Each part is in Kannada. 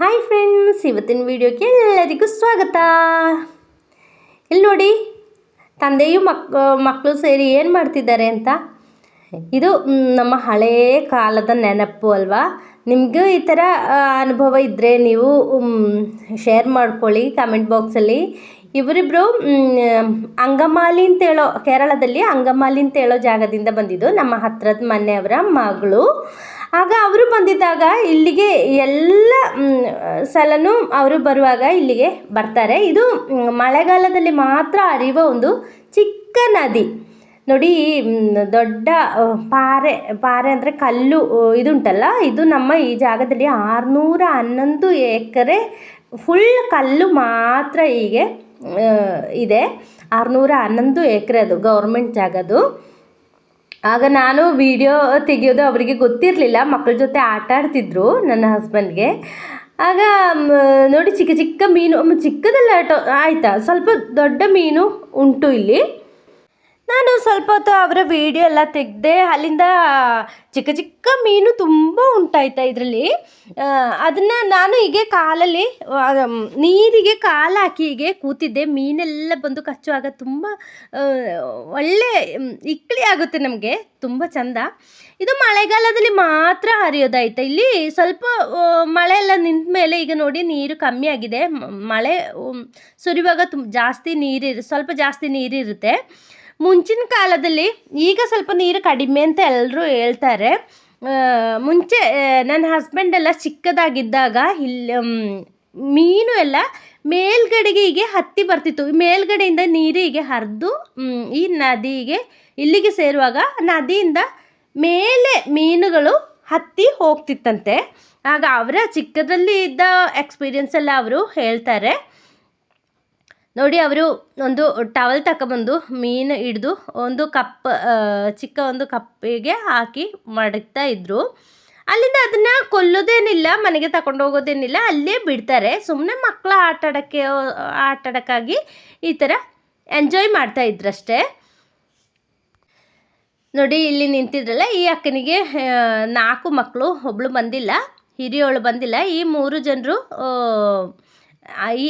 ಹಾಯ್ ಫ್ರೆಂಡ್ಸ್ ಇವತ್ತಿನ ವಿಡಿಯೋಕ್ಕೆ ಎಲ್ಲರಿಗೂ ಸ್ವಾಗತ. ಇಲ್ಲಿ ನೋಡಿ, ತಂದೆಯು ಮಕ್ ಮಕ್ಕಳು ಸೇರಿ ಏನು ಮಾಡ್ತಿದ್ದಾರೆ ಅಂತ? ಇದು ನಮ್ಮ ಹಳೆಯ ಕಾಲದ ನೆನಪು ಅಲ್ವಾ? ನಿಮಗೂ ಈ ಥರ ಅನುಭವ ಇದ್ದರೆ ನೀವು ಶೇರ್ ಮಾಡ್ಕೊಳ್ಳಿ ಕಮೆಂಟ್ ಬಾಕ್ಸಲ್ಲಿ ಇವರಿಬ್ಬರು ಅಂಗಮಾಲಿ ಅಂತ ಹೇಳೋ, ಕೇರಳದಲ್ಲಿ ಅಂಗಮಾಲಿ ಅಂತ ಹೇಳೋ ಜಾಗದಿಂದ ಬಂದಿದ್ದು ನಮ್ಮ ಹತ್ರದ ಮನೆಯವರ ಮಗಳು. ಆಗ ಅವರು ಬಂದಿದ್ದಾಗ ಇಲ್ಲಿಗೆ ಎಲ್ಲ ಸಲವೂ ಅವರು ಬರುವಾಗ ಇಲ್ಲಿಗೆ ಬರ್ತಾರೆ. ಇದು ಮಳೆಗಾಲದಲ್ಲಿ ಮಾತ್ರ ಹರಿಯುವ ಒಂದು ಚಿಕ್ಕ ನದಿ. ನೋಡಿ ದೊಡ್ಡ ಪಾರೆ ಪಾರೆ ಅಂದರೆ ಕಲ್ಲು ಇದು ಇದುಂಟಲ್ಲ? ಇದು ನಮ್ಮ ಈ ಜಾಗದಲ್ಲಿ ಆರುನೂರ ಹನ್ನೊಂದು ಎಕರೆ ಫುಲ್ ಕಲ್ಲು ಮಾತ್ರ ಹೀಗೆ ಇದೆ. ಆರುನೂರ ಹನ್ನೊಂದು ಎಕರೆ ಅದು ಗೌರ್ಮೆಂಟ್ ಜಾಗದು ಆಗ ನಾನು ವಿಡಿಯೋ ತೆಗೆಯೋದು ಅವರಿಗೆ ಗೊತ್ತಿರಲಿಲ್ಲ. ಮಕ್ಕಳ ಜೊತೆ ಆಟ ಆಡ್ತಿದ್ರು ನನ್ನ ಹಸ್ಬೆಂಡ್ಗೆ. ಆಗ ನೋಡಿ ಚಿಕ್ಕ ಚಿಕ್ಕ ಮೀನು ಚಿಕ್ಕದಲ್ಲ ಆಟೋ, ಆಯಿತಾ? ಸ್ವಲ್ಪ ದೊಡ್ಡ ಮೀನು ಉಂಟು ಇಲ್ಲಿ. ನಾನು ಸ್ವಲ್ಪ ಹೊತ್ತು ಅವರ ವಿಡಿಯೋ ಎಲ್ಲ ತೆಗೆದೆ, ಅಲ್ಲಿಂದ ಚಿಕ್ಕ ಚಿಕ್ಕ ಮೀನು ತುಂಬ ಉಂಟಾಯ್ತಾ ಇದರಲ್ಲಿ. ಅದನ್ನು ನಾನು ಹೀಗೆ ಕಾಲಲ್ಲಿ ನೀರಿಗೆ ಕಾಲು ಹಾಕಿ ಹೀಗೆ ಕೂತಿದ್ದೆ. ಮೀನೆಲ್ಲ ಬಂದು ಕಚ್ಚುವಾಗ ತುಂಬ ಒಳ್ಳೆ ಇಕ್ಕಳಿ ಆಗುತ್ತೆ ನಮಗೆ. ತುಂಬ ಚಂದ. ಇದು ಮಳೆಗಾಲದಲ್ಲಿ ಮಾತ್ರ ಹರಿಯೋದಾಯ್ತಾ? ಇಲ್ಲಿ ಸ್ವಲ್ಪ ಮಳೆ ಎಲ್ಲ ನಿಂತ ಮೇಲೆ ಈಗ ನೋಡಿ ನೀರು ಕಮ್ಮಿ ಆಗಿದೆ. ಮಳೆ ಸುರಿವಾಗ ತುಂಬ ಜಾಸ್ತಿ ನೀರಿ ಸ್ವಲ್ಪ ಜಾಸ್ತಿ ನೀರಿರುತ್ತೆ. ಮುಂಚಿನ ಕಾಲದಲ್ಲಿ ಈಗ ಸ್ವಲ್ಪ ನೀರು ಕಡಿಮೆ ಅಂತ ಎಲ್ಲರೂ ಹೇಳ್ತಾರೆ. ಮುಂಚೆ ನನ್ನ ಹಸ್ಬೆಂಡ್ ಎಲ್ಲ ಚಿಕ್ಕದಾಗಿದ್ದಾಗ ಇಲ್ಲಿ ಮೀನು ಎಲ್ಲ ಮೇಲ್ಗಡೆಗೆ ಹೀಗೆ ಹತ್ತಿ ಬರ್ತಿತ್ತು. ಮೇಲ್ಗಡೆಯಿಂದ ನೀರು ಹೀಗೆ ಹರಿದು ಈ ನದಿಗೆ ಇಲ್ಲಿಗೆ ಸೇರುವಾಗ ನದಿಯಿಂದ ಮೇಲೆ ಮೀನುಗಳು ಹತ್ತಿ ಹೋಗ್ತಿತ್ತಂತೆ. ಆಗ ಅವರ ಚಿಕ್ಕದ್ರಲ್ಲಿ ಇದ್ದ ಎಕ್ಸ್ಪೀರಿಯನ್ಸ್ ಎಲ್ಲ ಅವರು ಹೇಳ್ತಾರೆ. ನೋಡಿ ಅವರು ಒಂದು ಟವಲ್ ತಗೊಬಂದು ಮೀನು ಹಿಡ್ದು ಒಂದು ಕಪ್ ಚಿಕ್ಕ ಒಂದು ಕಪ್ಪಿಗೆ ಹಾಕಿ ಮಡಗ್ತಾ ಇದ್ದರು ಅಲ್ಲಿಂದ ಅದನ್ನು ಕೊಲ್ಲೋದೇನಿಲ್ಲ, ಮನೆಗೆ ತಗೊಂಡು ಹೋಗೋದೇನಿಲ್ಲ, ಅಲ್ಲೇ ಬಿಡ್ತಾರೆ. ಸುಮ್ಮನೆ ಮಕ್ಕಳ ಆಟ ಆಡೋಕ್ಕೆ ಈ ಥರ ಎಂಜಾಯ್ ಮಾಡ್ತಾ ಇದ್ರಷ್ಟೇ. ನೋಡಿ ಇಲ್ಲಿ ನಿಂತಿದ್ರಲ್ಲ, ಈ ಅಕ್ಕನಿಗೆ ನಾಲ್ಕು ಮಕ್ಕಳು ಒಬ್ಳು ಬಂದಿಲ್ಲ, ಹಿರಿಯೋಳು ಬಂದಿಲ್ಲ. ಈ ಮೂರು ಜನರು ಈ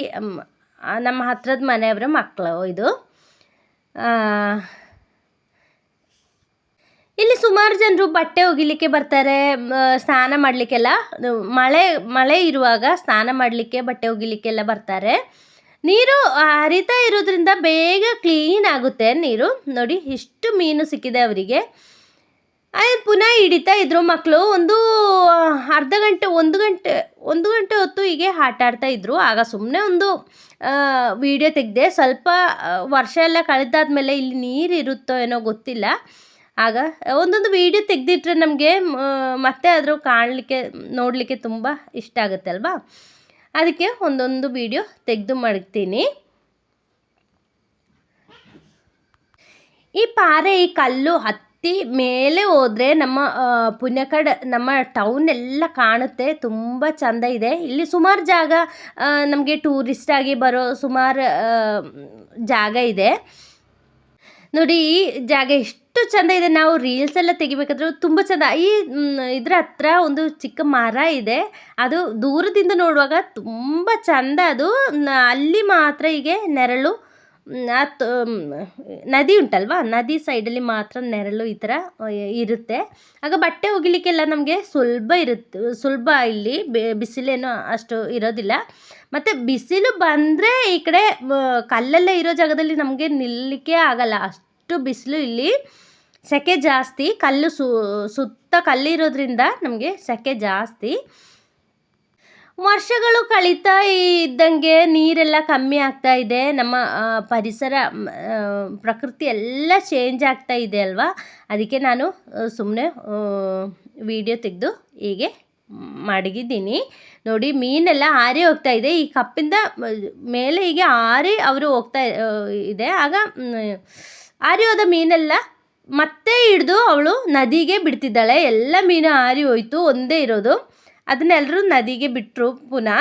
ನಮ್ಮ ಹತ್ರದ ಮನೆಯವರ ಮಕ್ಕಳು ಇದು. ಇಲ್ಲಿ ಸುಮಾರು ಜನರು ಬಟ್ಟೆ ಒಗಿಲಿಕ್ಕೆ ಬರ್ತಾರೆ ಸ್ನಾನ ಮಾಡಲಿಕ್ಕೆಲ್ಲ. ಮಳೆ ಮಳೆ ಇರುವಾಗ ಸ್ನಾನ ಮಾಡಲಿಕ್ಕೆ ಬಟ್ಟೆ ಒಗಿಲಿಕ್ಕೆಲ್ಲ ಬರ್ತಾರೆ. ನೀರು ಹರಿತಾ ಇರೋದ್ರಿಂದ ಬೇಗ ಕ್ಲೀನ್ ಆಗುತ್ತೆ ನೀರು. ನೋಡಿ, ಇಷ್ಟು ಮೀನು ಸಿಕ್ಕಿದೆ ಅವರಿಗೆ. ಪುನಃ ಹಿಡಿತಾ ಇದ್ರು ಮಕ್ಕಳು ಒಂದು ಅರ್ಧ ಗಂಟೆ, ಒಂದು ಗಂಟೆ ಒಂದು ಗಂಟೆ ಹೊತ್ತು ಹೀಗೆ ಆಟ ಆಡ್ತಾ ಇದ್ರು. ಆಗ ಸುಮ್ಮನೆ ಒಂದು ವಿಡಿಯೋ ತೆಗೆದೆ ಸ್ವಲ್ಪ ವರ್ಷ ಎಲ್ಲ ಕಳೆದಾದ್ಮೇಲೆ ಇಲ್ಲಿ ನೀರು ಇರುತ್ತೋ ಏನೋ ಗೊತ್ತಿಲ್ಲ. ಆಗ ಒಂದೊಂದು ವಿಡಿಯೋ ತೆಗೆದಿಟ್ರೆ ನಮಗೆ ಮತ್ತೆ ಆದರೂ ಕಾಣಲಿಕ್ಕೆ, ನೋಡಲಿಕ್ಕೆ ತುಂಬ ಇಷ್ಟ ಆಗುತ್ತೆ ಅಲ್ವಾ? ಅದಕ್ಕೆ ಒಂದೊಂದು ವಿಡಿಯೋ ತೆಗೆದು ಮಾಡ್ತೀನಿ. ಈ ಪಾರೆ, ಈ ಕಲ್ಲು ಹತ್ತಿ ಮೇಲೆ ಹೋದ್ರೆ ನಮ್ಮ ಪುಣ್ಯಕಡ್, ನಮ್ಮ ಟೌನ್ ಎಲ್ಲ ಕಾಣುತ್ತೆ, ತುಂಬ ಚಂದ ಇದೆ. ಇಲ್ಲಿ ಸುಮಾರು ಜಾಗ ನಮಗೆ ಟೂರಿಸ್ಟ್ ಆಗಿ ಬರೋ ಸುಮಾರು ಜಾಗ ಇದೆ. ನೋಡಿ, ಈ ಜಾಗ ಎಷ್ಟು ಚಂದ ಇದೆ. ನಾವು ರೀಲ್ಸ್ ಎಲ್ಲ ತೆಗಿಬೇಕಾದ್ರೆ ತುಂಬ ಚಂದ. ಈ ಇದ್ರ ಹತ್ರ ಒಂದು ಚಿಕ್ಕ ಮರ ಇದೆ. ಅದು ದೂರದಿಂದ ನೋಡುವಾಗ ತುಂಬ ಚಂದ. ಅದು ಅಲ್ಲಿ ಮಾತ್ರ ಹೀಗೆ ನೆರಳು ನದಿ ಉಂಟಲ್ವಾ? ನದಿ ಸೈಡಲ್ಲಿ ಮಾತ್ರ ನೆರಳು ಈ ಥರ ಇರುತ್ತೆ. ಆಗ ಬಟ್ಟೆ ಒಗಿಲಿಕ್ಕೆಲ್ಲ ನಮಗೆ ಸುಲಭ ಇರುತ್ತೆ ಸುಲಭ ಇಲ್ಲಿ ಬಿಸಿಲೇನು ಅಷ್ಟು ಇರೋದಿಲ್ಲ. ಮತ್ತು ಬಿಸಿಲು ಬಂದರೆ ಈ ಕಡೆ ಕಲ್ಲೆಲ್ಲ ಇರೋ ಜಾಗದಲ್ಲಿ ನಮಗೆ ನಿಲ್ಲಕ್ಕೆ ಆಗಲ್ಲ. ಅಷ್ಟು ಬಿಸಿಲು ಇಲ್ಲಿ, ಸೆಕೆ ಜಾಸ್ತಿ. ಕಲ್ಲು ಸುತ್ತ ಕಲ್ಲಿರೋದ್ರಿಂದ ನಮಗೆ ಸೆಕೆ ಜಾಸ್ತಿ. ವರ್ಷಗಳು ಕಳೀತಾ ಇದ್ದಂಗೆ ನೀರೆಲ್ಲ ಕಮ್ಮಿ ಆಗ್ತಾ ಇದೆ. ನಮ್ಮ ಪರಿಸರ ಪ್ರಕೃತಿ ಎಲ್ಲ ಚೇಂಜ್ ಆಗ್ತಾ ಇದೆ ಅಲ್ವಾ? ಅದಕ್ಕೆ ನಾನು ಸುಮ್ಮನೆ ವಿಡಿಯೋ ತೆಗೆದು ಹೀಗೆ ಮಡಗಿದ್ದೀನಿ. ನೋಡಿ, ಮೀನೆಲ್ಲ ಆರಿ ಹೋಗ್ತಾ ಇದೆ. ಈ ಕಪ್ಪಿಂದ ಮೇಲೆ ಹೀಗೆ ಆರಿ ಅವರು ಹೋಗ್ತಾ ಇದೆ. ಆಗ ಆರಿ ಹೋದ ಮೀನೆಲ್ಲ ಮತ್ತೆ ಹಿಡಿದು ಅವಳು ನದಿಗೆ ಬಿಡ್ತಿದ್ದಾಳೆ. ಎಲ್ಲ ಮೀನು ಆರಿ ಹೋಯ್ತು, ಒಂದೇ ಇರೋದು. ಅದನ್ನೆಲ್ಲರೂ ನದಿಗೆ ಬಿಟ್ಟರು ಪುನಃ.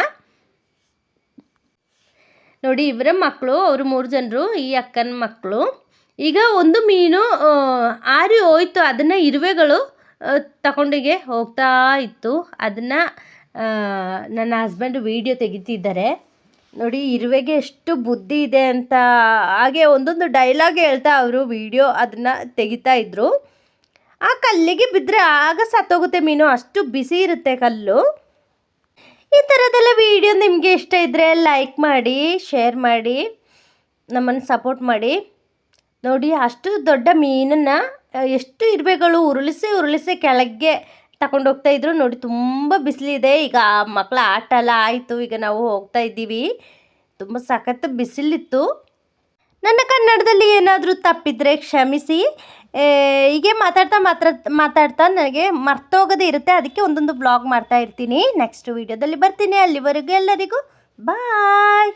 ನೋಡಿ, ಇವರ ಮಕ್ಕಳು, ಅವರು ಮೂರು ಜನರು, ಈ ಅಕ್ಕನ ಮಕ್ಕಳು. ಈಗ ಒಂದು ಮೀನು ಆರಿ ಹೋಯ್ತು. ಅದನ್ನು ಇರುವೆಗಳು ತಗೊಂಡಿಗೆ ಹೋಗ್ತಾ ಇತ್ತು. ಅದನ್ನು ನನ್ನ ಹಸ್ಬೆಂಡ್ ವೀಡಿಯೋ ತೆಗಿತಿದ್ದಾರೆ. ನೋಡಿ, ಇರುವೆಗೆ ಎಷ್ಟು ಬುದ್ಧಿ ಇದೆ ಅಂತ. ಹಾಗೆ ಒಂದೊಂದು ಡೈಲಾಗ್ ಹೇಳ್ತಾ ಅವರು ವೀಡಿಯೋ ಅದನ್ನು ತೆಗಿತಾ ಇದ್ರು. ಆ ಕಲ್ಲಿಗೆ ಬಿದ್ದರೆ ಆಗ ಸತ್ತೋಗುತ್ತೆ ಮೀನು. ಅಷ್ಟು ಬಿಸಿ ಇರುತ್ತೆ ಕಲ್ಲು. ಈ ಥರದ್ದೆಲ್ಲ ವೀಡಿಯೋ ನಿಮಗೆ ಇಷ್ಟ ಇದ್ದರೆ ಲೈಕ್ ಮಾಡಿ ಶೇರ್ ಮಾಡಿ, ನಮ್ಮನ್ನು ಸಪೋರ್ಟ್ ಮಾಡಿ. ನೋಡಿ, ಅಷ್ಟು ದೊಡ್ಡ ಮೀನನ್ನು ಎಷ್ಟು ಇರುವೆಗಳು ಉರುಳಿಸಿ ಉರುಳಿಸಿ ಕೆಳಗೆ ತಗೊಂಡು ಹೋಗ್ತಾ ಇದ್ರು. ನೋಡಿ, ತುಂಬ ಬಿಸಿಲಿದೆ ಈಗ ಮಕ್ಕಳ ಆಟ ಎಲ್ಲ ಆಯಿತು. ಈಗ ನಾವು ಹೋಗ್ತಾ ಇದ್ದೀವಿ. ತುಂಬ ಸಖತ್ತು ಬಿಸಿಲಿತ್ತು. ನನ್ನ ಕನ್ನಡದಲ್ಲಿ ಏನಾದರೂ ತಪ್ಪಿದರೆ ಕ್ಷಮಿಸಿ. ಹೀಗೆ ಮಾತಾಡ್ತಾ ಮಾತ್ರ, ಮಾತಾಡ್ತಾ ನನಗೆ ಮರ್ತೋಗೋದೇ ಇರುತ್ತೆ. ಅದಕ್ಕೆ ಒಂದೊಂದು ಬ್ಲಾಗ್ ಮಾಡ್ತಾ ಇರ್ತೀನಿ. ನೆಕ್ಸ್ಟ್ ವೀಡಿಯೋದಲ್ಲಿ ಬರ್ತೀನಿ. ಅಲ್ಲಿವರೆಗೂ ಎಲ್ಲರಿಗೂ ಬಾಯ್.